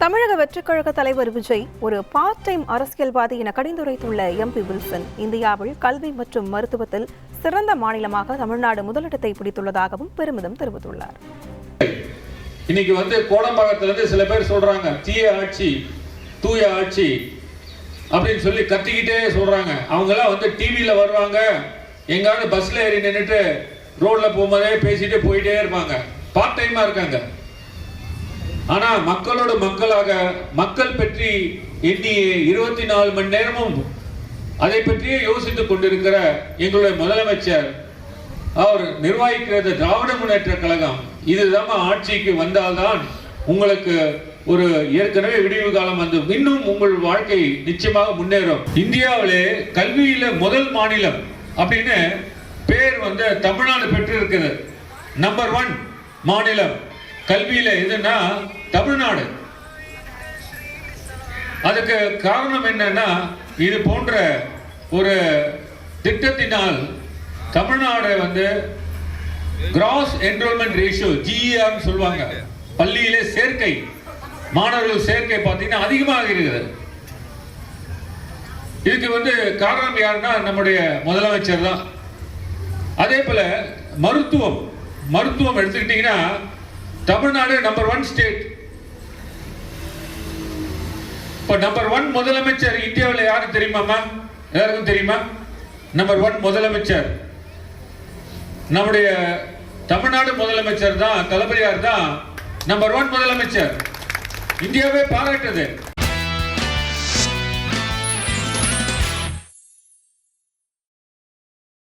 தமிழக வெற்றிக் கழக தலைவர் விஜய் ஒரு பார்ட் டைம் அரசியல்வாதி என கடிந்துரைத்துள்ள எம்பி வில்சன் இந்தியாவில் கல்வி மற்றும் மருத்துவத்தில் சிறந்த மாநிலமாக தமிழ்நாடு முதலிடத்தை பிடித்துள்ளதாகவும் பெருமிதம் தெரிவித்துள்ளார். இன்னைக்கு வந்து கோடம்பாக்கத்திலிருந்து சில பேர் சொல்றாங்க தீய ஆட்சி தூய ஆட்சி அப்படின்னு சொல்லி கத்திக்கிட்டே சொல்றாங்க. அவங்க எல்லாம் வந்து டிவியில வருவாங்க எங்காவது பஸ்ல ஏறி நின்றுட்டு ரோட்ல போகும்போதே பேசிட்டு போயிட்டே இருப்பாங்க. பார்ட் டைமா இருக்காங்க. ஆனா மக்களோட மக்களாக மக்கள் பற்றி எண்ணியே இருபத்தி நாலு மணி நேரமும் அதை பற்றியே யோசித்துக் கொண்டிருக்கிற எங்களுடைய முதலமைச்சர் அவர் நிர்வகிக்கிறது திராவிட முன்னேற்ற கழகம். இதுதான் ஆட்சிக்கு வந்தால்தான் உங்களுக்கு ஒரு ஏற்கனவே விடிவு காலம் வந்து இன்னும் உங்கள் வாழ்க்கை நிச்சயமாக முன்னேறும். இந்தியாவிலே கல்வியில முதல் மாநிலம் அப்படின்னு பேர் வந்து தமிழ்நாடு பெற்று இருக்குது நம்பர் ஒன் மாநிலம். கல்வியில எதுன்னா தமிழ்நாடு. அதுக்கு காரணம் என்னன்னா இது போன்ற ஒரு திட்டத்தினால் தமிழ்நாடு வந்து கிராஸ் என்ரோல்மெண்ட் ரேஷியோ ஜிஇஆர் சொல்லுவாங்க. பள்ளியிலே சேர்க்கை மாணவர்கள் சேர்க்கை பார்த்தீங்கன்னா அதிகமாக இருக்குது. இதுக்கு வந்து காரணம் யாருன்னா நம்முடைய முதலமைச்சர் தான். அதே போல மருத்துவம் மருத்துவம் எடுத்துக்கிட்டீங்கன்னா தமிழ்நாடு நம்பர் ஒன் ஸ்டேட் இப்போ நம்பர் ஒன் முதலமைச்சர் இந்தியாவில் யாரு தெரியுமாமா எல்லாருக்கும் தெரியுமா? நம்பர் ஒன் முதலமைச்சர். நம்முடைய தமிழ்நாடு முதலமைச்சர் தான் தளபதியார் தான் நம்பர் ஒன் முதலமைச்சர். இந்தியாவே பாராட்டுது.